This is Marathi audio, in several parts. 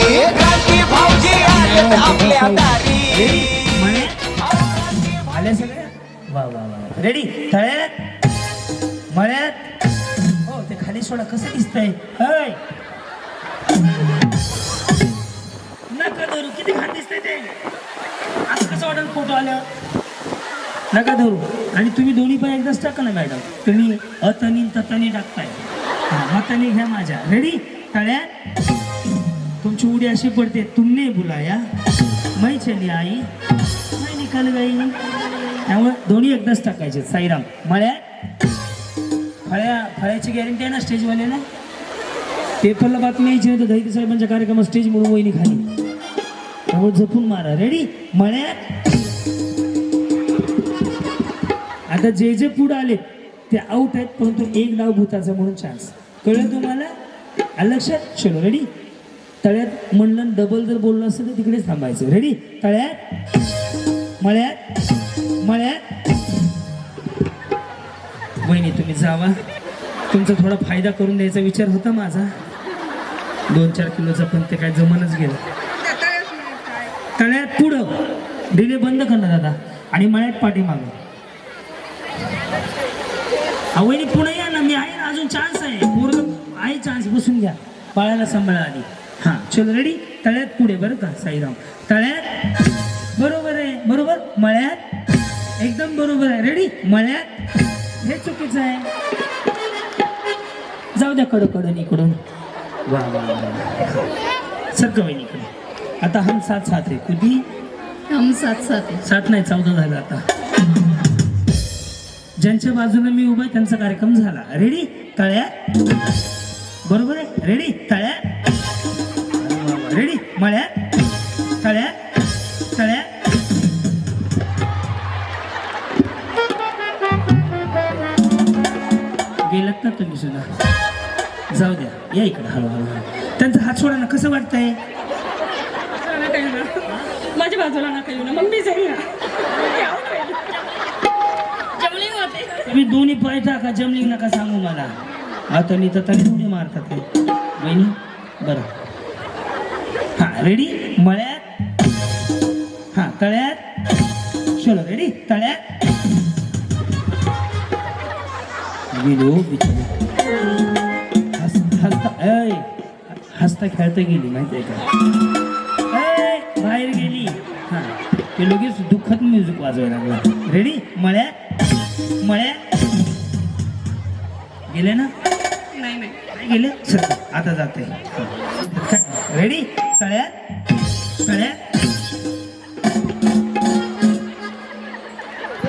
क्रांती भाऊजी आलेत आपल्या दारी. आले सगळे वा वा वा. रेडी तळ्यात? मळ्यात? हो ते खाली सोडा कसं दिसतंय? हय. नका धरू किती घाण दिसतंय ते. असं कसं वाटेल फोटो आलं? नका धरू. आणि तुम्ही दोन्ही पण एकदाच टाका ना मॅडम तुम्ही अतनी ततनी टाकताय. हा, हाताने घ्या माझ्या. रेडी तळ्यात? तुमची उडी अशी पडते तुमने बुलाया मै चली आई. मै निकाल गाई त्यामुळे दोन्ही एकदाच टाकायचे. साईराम मळ्या फळ्या फळ्याची गॅरंटी आहे ना स्टेजवाल्याला पेपरला बातमी यायची नाही तर साहेबांच्या कार्यक्रमात स्टेज म्हणून वहिनी खाली. त्यामुळे जपून मारा. रेडी मळ्यात? आता जे जे पुढे आले ते आउट आहेत परंतु एक डाव भूताचा म्हणून चान्स कळलं तुम्हाला? लक्षात? चलो रेडी तळ्यात म्हणलं डबल जर बोललं असेल तर तिकडेच थांबायचं. रेडी तळ्यात मळ्यात मळ्यात. वहिनी तुम्ही जावा. तुमचा थोडा फायदा करून द्यायचा विचार होता माझा. दोन चार किलोचा पण ते काय जमनच गेलं. तळ्यात पुढं. डिले बंद करणार दादा आणि मळ्यात पाठीमागं. आवडीने पुढे या ना. मी आहे ना अजून चान्स आहे. पूर्ण आहे चान्स बसून घ्या. बाळाला सांभाळा आधी. चलो रेडी तळ्यात पुढे बरं का साईराम? तळ्यात? बरोबर आहे बरोबर? मळ्यात? एकदम बरोबर आहे. रेडी मळ्यात? हे चुकीचं आहे. जाऊ द्या कडं कडं इकडून. वा वा सगळं वहिनीकडे आता हम साथ साथ आहे. कधी हम साथ साथ है सात नाही चौदा झालं आता. ज्यांच्या बाजूने मी उभा आहे त्यांचा कार्यक्रम झाला. रेडी तळ्या बरोबर आहे? रेडी तळ्या रेडी मळ्या तळ्या तळ्या गेलात ना तुम्ही सुद्धा? जाऊ द्या या इकडे हळूहळू. हळू त्यांचा हात सोडा ना कसं वाटतंय? माझ्या बाजूला नका येऊ ना. मग मी जाईल तुम्ही दोन्ही पाय टाका जमलिंग नका सांगू मला. आता मी तर तरी उडी मारतात बहिणी बरं. रेडी मळ्यात. हां तळ्यात. चलो रेडी तळ्यात. गेली हसता हसता खेळता गेली माहिती आहे का? बाहेर गेली. हां ते लगेच दुःखद म्युझिक वाजवायला लागला. रेडी मळ्यात. मळ्यात. गेले ना? नाही नाही. नाही गेले? चल आता जाते. रेडी तळ्यात तळ्यात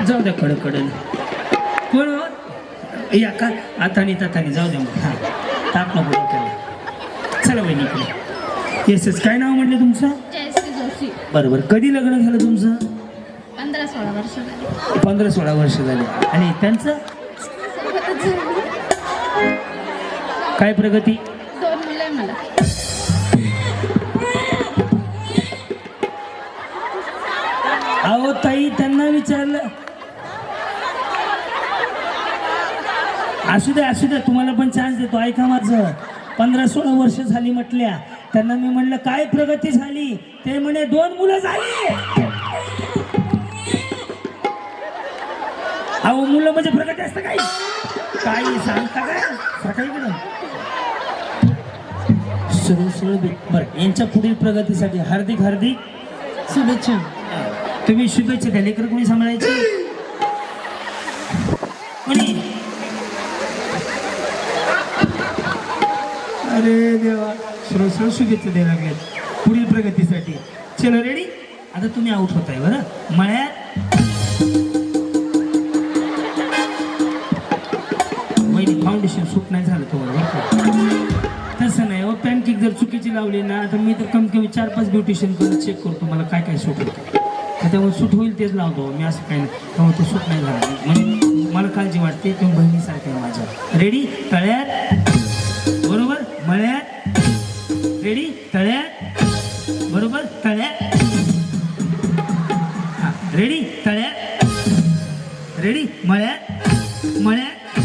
जाऊ द्या कडं कडं कोण हो? या का? आतानी तातानी जाऊ द्या मग. हां. ताप नको डोक्याला चला वहिनीकडे येस येस काय नाव म्हटलं तुमचं? बरं बरं कधी लग्न झालं तुमचं? पंधरा सोळा वर्ष झाली. पंधरा सोळा वर्ष झाली. आणि त्यांचं. काय प्रगती? त्यांना विचारलं. असू द्या असू द्या तुम्हाला पण चान्स देतो. ऐका माझं. पंधरा सोळा वर्ष झाली म्हटल्या. त्यांना मी म्हणलं काय प्रगती झाली? ते म्हणे दोन मुलं झाली. अहो मुलं म्हणजे प्रगती असतं काही. काही सांगता काय? सकाळी गेलं. सुरू सुरू बरं यांच्या पुढील प्रगतीसाठी हार्दिक हार्दिक शुभेच्छा. तुम्ही शुभेच्छा द्या. लेकर कोणी सांभाळायचे? कोणी? अरे देवा. सर्व सर्व शुभेच्छा द्यायला लागल्यात पुढील प्रगतीसाठी. चलो रेडी आता तुम्ही आउट होताय बरं? मळ्यात? फाउंडेशन सूट नाही झालं तुम्हाला? तसं नाही हो. पॅनकेक जर चुकीची लावली ना तर मी तर कमी कमी चार पाच ब्युटिशियन करून चेक करतो मला काय काय सूट होतं त्यामुळे सूट होईल तेच लावतो मी असं काही नाही. त्यामुळे तो सूट नाही झाला. म्हणजे मला काळजी वाटते तुम्ही बहिणीसारखे आहे माझ्या. रेडी तळ्यात? बरोबर? मळ्यात? रेडी तळ्यात? बरोबर? तळ्यात? हां. रेडी तळ्यात? रेडी मळ्यात? मळ्यात?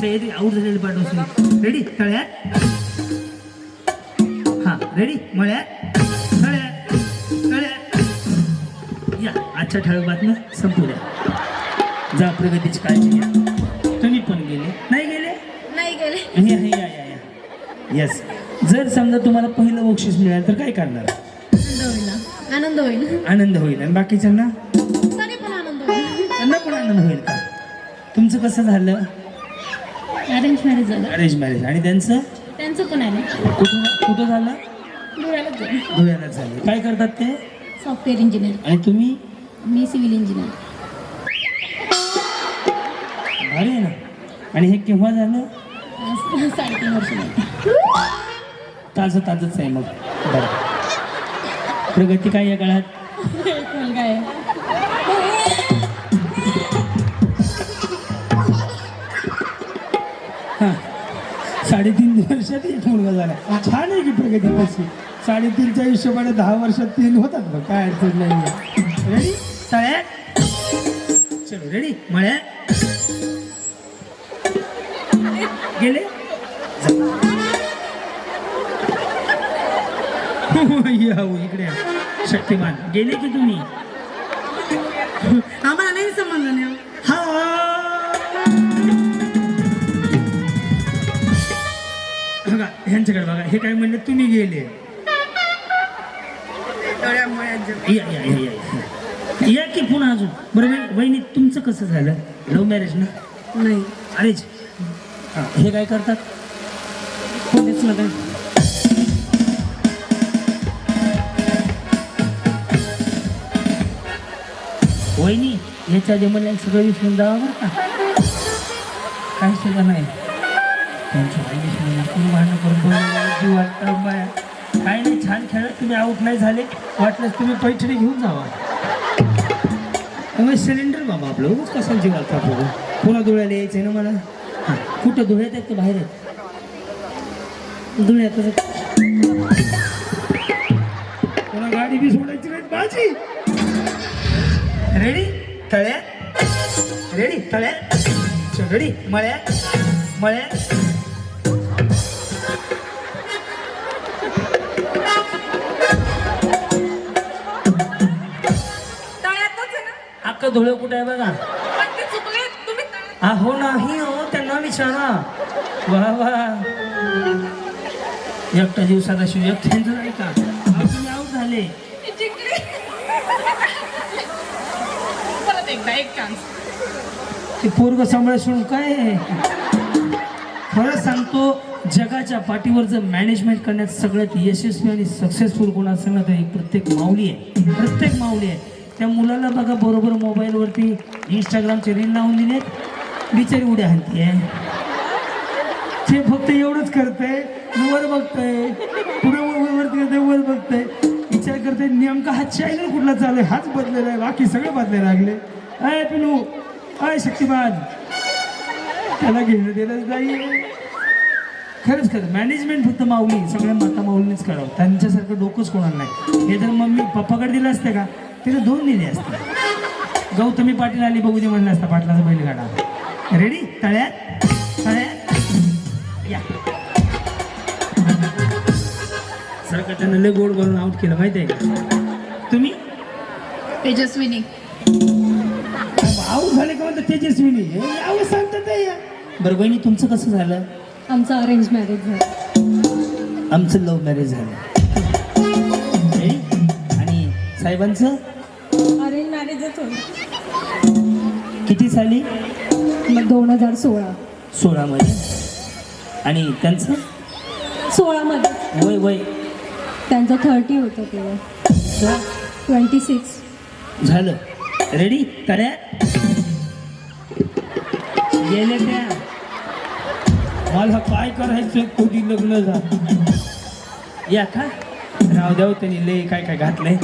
सह्याद्री आऊट झालेली पाठवशील रेडी तळ्यात? हां. रेडी मळ्यात? या. आजच्या ठळक बातम्या संपू द्या. जा प्रगतीची काळजी घ्या. तुम्ही पण गेले. नाही गेले? नाही गेले. या या या या. येस जर समजा तुम्हाला पहिलं बक्षीस मिळालं तर काय करणार? आनंद होईल आनंद होईल. आनंद होईल. आणि बाकीच्यांना? तरी पण आनंद होईल. त्यांना पण आनंद होईल का? तुमचं कसं झालं? अरेंज मॅरेज झालं. अरेंज मॅरेज आणि त्यांचं? त्यांचं पण आहे कुठं कुठं झालं? धुळ्यालाच झालं धुळ्याला झालं. काय करतात ते? सॉफ्टवेअर इंजिनियर आणि तुम्ही? मी सिव्हिल इंजिनियर भारी आहे ना. आणि हे केव्हा झालं? साडेतीन वर्ष झाली. ताजं ताजंच आहे मग. बरं. प्रगती काय या काळात? एक मुलगा आहे हां. साडेतीन वर्षात एक मुलगा झाला. छान आहे की प्रगती कशी साडेतीनच्या हिशोबाने दहा वर्षात तीन होतात बघ काय अडचण नाही. रेडी तळ्यात चलो रेडी मळ्यात गेले? हो, इकडे. शक्तिमान. गेले की तुम्ही? आम्हाला नाही संबंध नाही हा. बघा ह्यांच्याकडे बघा हे काय म्हणले तुम्ही गेले. या या या या या. या की पुन्हा अजून? बरं वहिनी- वहिनी तुमचं कसं झालं? लव्ह मॅरेज ना? नाही. अरेज हां काय करतात? पोलीसमध्ये वहिनी ह्याच्या आधी मला सगळं विसरून जावं बरं का. काय सुद्धा नाही. त्यांच्या कोण भांडणं करून जीव वाटतं काय नाही छान खेळत तुम्ही आऊट नाही झाले. वाटलंच तुम्ही पैठणी घेऊन जावा. सिलेंडर बाबा आपलं उगाच कसं जीवाल वाटतं पुन्हा धुळ्याला यायचं आहे ना मला? हां कुठं धुळ्यात आहेत का बाहेर आहेत? धुळ्यात पुन्हा गाडी बी सोडायची नाही माझी रेडी तळ्या? रेडी तळ्या? रेडी मळ्या? मळ्या? ना अक्का धुळे कुठे आहे बघा? पण ते चुकले तुम्ही तळ्यात- अहो नाही हो त्यांना विचारा. वा वा. एकटा दिवसात अशी एकट्यांचं नाही का? आऊट झाले. मी जिंकले. परत एकदा एक चान्स ते पोरग सांभाळ सोडून काय? आहे? खरं सांगतो जगाच्या पाठीवर जर मॅनेजमेंट करण्यात सगळ्यात यशस्वी आणि सक्सेसफुल कोण असेल ना तर एक प्रत्येक माऊली आहे. प्रत्येक माऊली आहे. त्या मुलाला बघा बरोबर मोबाईलवरती इंस्टाग्रामचे रील लावून दिलेत. बिचारी उड्या हाणती आहे ते फक्त एवढंच करतंय वर बघतंय पुढे वरती करते वर बघतंय. विचार करते नेमका हा चॅनल कुठला चालू आहे? हाच बदलेला आहे बाकी सगळे बदले लागले. अय पिनू अय शक्तिमान. त्याला घेणं दिलंच नाही खरंच खरं मॅनेजमेंट फक्त माऊली सगळ्या माता माऊलीनेच करावं. त्यांच्यासारखं डोकंच कोणाला नाही. हे जर मम्मी पप्पाकडे दिलं असतं का? तिने दोन दिले असते. गौतमी पाटील आली बघू दे म्हणलं असता पाटलाचा बैलगाडा रेडी तळ्यात. तळ्यात. या. त्यानं लय गोड करून आउट केलं माहिती आहे का? तुम्ही? तेजस्विनी. आऊट झाले का म्हणतात तेजस्विनी? नावं सांगतात. बरं बहिणी तुमचं कसं झालं? आमचं अरेंज मॅरेज झालं. आमचं लव्ह मॅरेज झालं? आणि साहेबांचं? होतं किती साली? मग दोन हजार सोळा. सोळामध्ये आणि त्यांचं? सोळामध्ये वय वय. त्यांचं थर्टी होतं तेव्हा. ट्वेंटी सिक्स झालं. रेडी तऱ्या गेले त्या. मला काय करायचं? कोणी लग्न जा या का? राव द्याव त्यांनी लय काय काय घातलंय?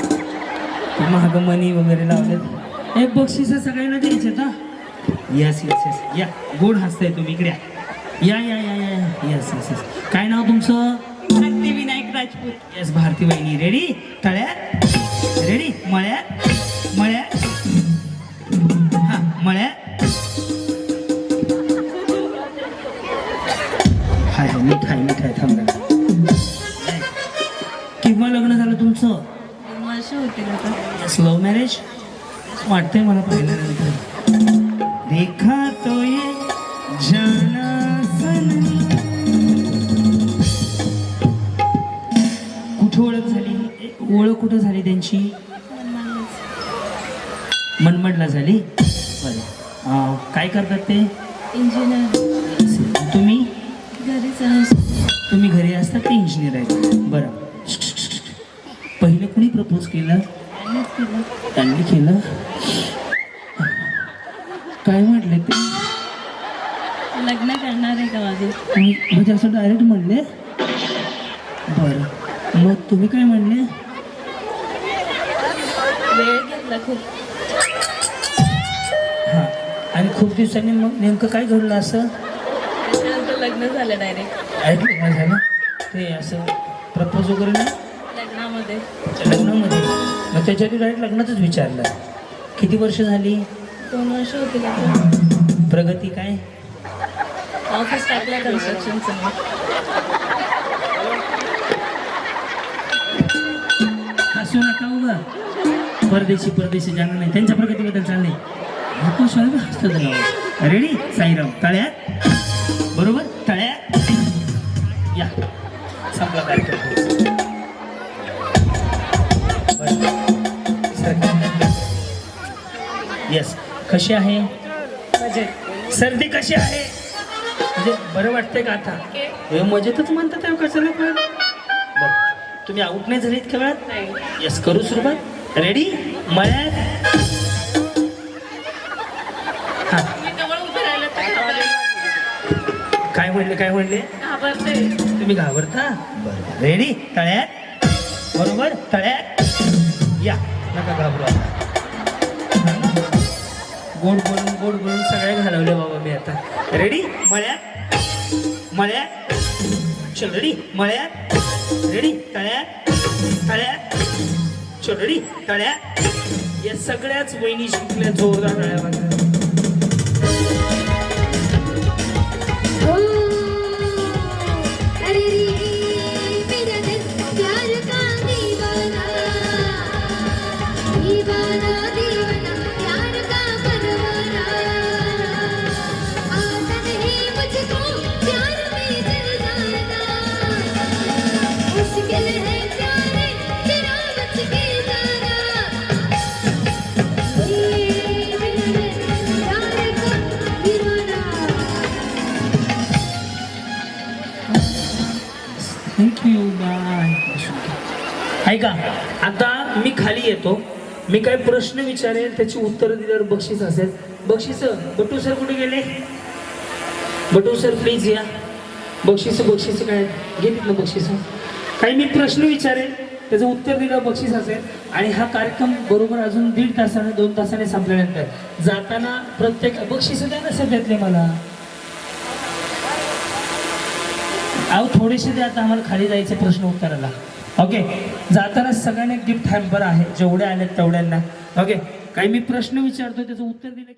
महाग मनी वगैरे लावतात एक बक्षीस सगळ्यांना द्यायचे का? येस येस येस या. गोड हसताय तुम्ही. इकडे या. या या या येस येस येस काय नाव तुमचं? भारती विनायक राजपूत. येस भारती वहिनी. रेडी तळ्यात? रेडी मळ्यात? मळ्यात? हा मळ्यात? हाय. मिठाई मिठाई. थांबा. आता? स्लो मॅरेज वाटतंय मला पाहिल्यानंतर. देखा तो ये जाना कुठं ओळख झाली? ओळख कुठं झाली त्यांची? मनमडला झाली? बरं. काय करतात ते? इंजिनियर तुम्ही? घरीच तुम्ही घरी असतात ते इंजिनियर आहेत? प्रपोज केलं? त्यांनी केलं? काय म्हटले ते? लग्न करणार आहे का माझे? म्हणजे असं डायरेक्ट म्हणले? बरं. मग तुम्ही काय म्हणले? वेळ घेतला खूप. हां. आणि खूप दिवसांनी मग नेमकं काय घडलं असं? त्याच्यानंतर लग्न झालं डायरेक्ट ऐकलं झालं? ते असं प्रपोज वगैरे नाही? लग्नामध्ये. लग्नामध्ये. मग त्याच्या डायरेक्ट लग्नातच विचारलं. किती वर्ष झाली? दोन वर्ष आता. प्रगती काय? ऑफिस टाकलं कन्स्ट्रक्शनचं हसू नका उगा. परदेशी परदेशी जाणं नाही त्यांच्या प्रगतीबद्दल चाललंय. हसतो त्याला रेडी साईराम तळ्यात. कशी आहे? सर्दी कशी आहे? म्हणजे बरं वाटतंय का आता? हे मजेतच म्हणतात कशाला पण तुम्ही आउट नाही झाले इतक्या वेळात? येस करू सुरुवात. रेडी मळ्यात? हा. काय म्हणले काय म्हणले? तुम्ही घाबरता? बरं. रेडी तळ्यात? बरोबर? तळ्यात? या. नका घाबरू आता. गोड बोलून गोड बोलून सगळे घालवले बाबा मी आता. रेडी मळ्यात? मळ्यात? चल रेडी मळ्यात? रेडी तळ्यात? तळ्यात? चल रेडी तळ्यात? या सगळ्याच वहिनी शिकल्या जोरदार तळ्या मी खाली येतो. मी काय प्रश्न विचारेल त्याची उत्तरं दिल्यावर बक्षीस असेल. बक्षीस बटू सर कुठे गेले? बटू सर प्लीज या. बक्षीस बक्षीस काय? घे ना बक्षीस. काही मी प्रश्न विचारेल त्याचं उत्तर दिलं बक्षीस असेल. आणि हा कार्यक्रम बरोबर अजून दीड तासाने दोन तासाने संपल्यानंतर. जाताना प्रत्येक बक्षीस द्या ना सध्यातले मला. अहो थोडेसे द्या आता आम्हाला खाली जायचे प्रश्न उत्तराला. ओके जाताना सगळ्यांना गिफ्ट हॅम्पर आहे. जेवढे आले तेवढ्यांना. ओके काही मी प्रश्न विचारतो त्याचं उत्तर दिलं की